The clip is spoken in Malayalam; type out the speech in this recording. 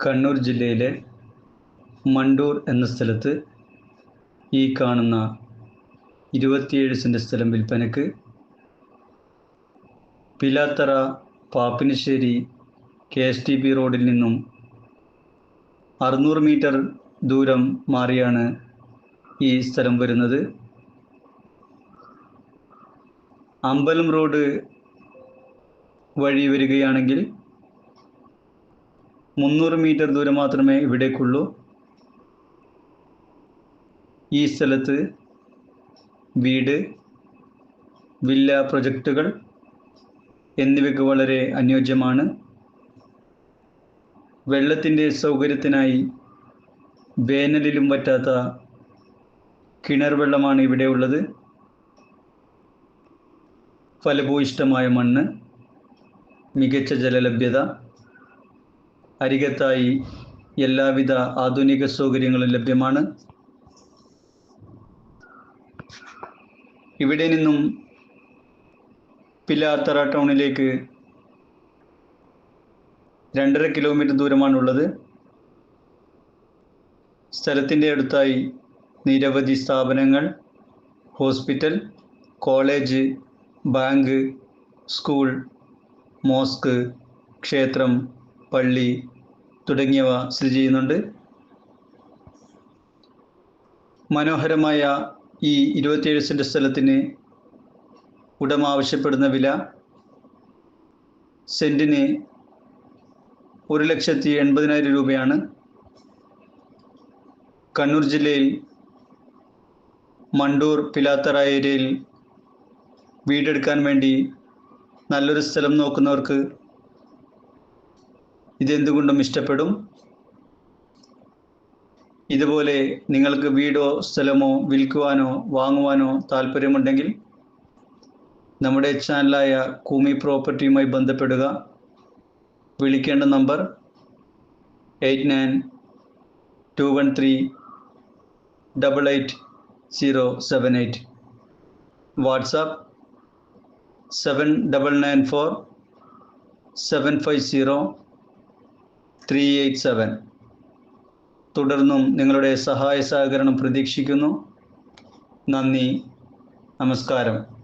കണ്ണൂർ ജില്ലയിലെ മണ്ടൂർ എന്ന സ്ഥലത്ത് ഈ കാണുന്ന ഇരുപത്തിയേഴ് സെന്റ് സ്ഥലം വിൽപ്പനക്ക് Pilathara Pappinisseri K S T P റോഡിൽ നിന്നും അറുന്നൂറ് മീറ്റർ ദൂരം മാറിയാണ് ഈ സ്ഥലം വരുന്നത്. അമ്പലം റോഡ് വഴി വരികയാണെങ്കിൽ മുന്നൂറ് മീറ്റർ ദൂരം മാത്രമേ ഇവിടേക്കുള്ളൂ. ഈ സ്ഥലത്ത് വീട് വില്ല പ്രൊജക്റ്റുകൾ എന്നിവയ്ക്ക് വളരെ അനുയോജ്യമാണ്. വെള്ളത്തിന്റെ സൗകര്യത്തിനായി വേനലിലും പറ്റാത്ത കിണർ വെള്ളമാണ് ഇവിടെ ഉള്ളത്. ഫലഭൂയിഷ്ടമായ മണ്ണ് മികച്ച ജലലഭ്യത അരികത്തായി എല്ലാവിധ ആധുനിക സൗകര്യങ്ങളും ലഭ്യമാണ്. ഇവിടെ നിന്നും പിലാത്തറ ടൗണിലേക്ക് രണ്ടര കിലോമീറ്റർ ദൂരമാണുള്ളത്. സ്ഥലത്തിന്റെ അടുത്തായി നിരവധി സ്ഥാപനങ്ങൾ hospital college bank school mosque ക്ഷേത്രം പള്ളി തുടങ്ങിയവ സ്ഥിതി ചെയ്യുന്നുണ്ട്. മനോഹരമായ ഈ ഇരുപത്തിയേഴ് സെന്റ് സ്ഥലത്തിന് ഉടമ ആവശ്യപ്പെടുന്ന വില സെന്റിന് ഒരു ലക്ഷത്തി എൺപതിനായിരം രൂപയാണ്. കണ്ണൂർ ജില്ലയിൽ മണ്ടൂർ പിലാത്തറ ഏരിയയിൽ വീടെടുക്കാൻ വേണ്ടി നല്ലൊരു സ്ഥലം നോക്കുന്നവർക്ക് ഇതെന്തുകൊണ്ടും ഇഷ്ടപ്പെടും? ഇതുപോലെ നിങ്ങൾക്ക് വീടോ സ്ഥലമോ വിൽക്കുവാനോ വാങ്ങുവാനോ താല്പര്യമുണ്ടെങ്കിൽ നമ്മുടെ ചാനലായ കൂമി പ്രോപ്പർട്ടിയുമായി ബന്ധപ്പെടുക. വിളിക്കേണ്ട number eight nine two one three double eight zero seven eight. WhatsApp seven double nine four seven five zero three eight seven. തുടർന്നും നിങ്ങളുടെ സഹായ സഹകരണം പ്രതീക്ഷിക്കുന്നു. നന്ദി. നമസ്കാരം.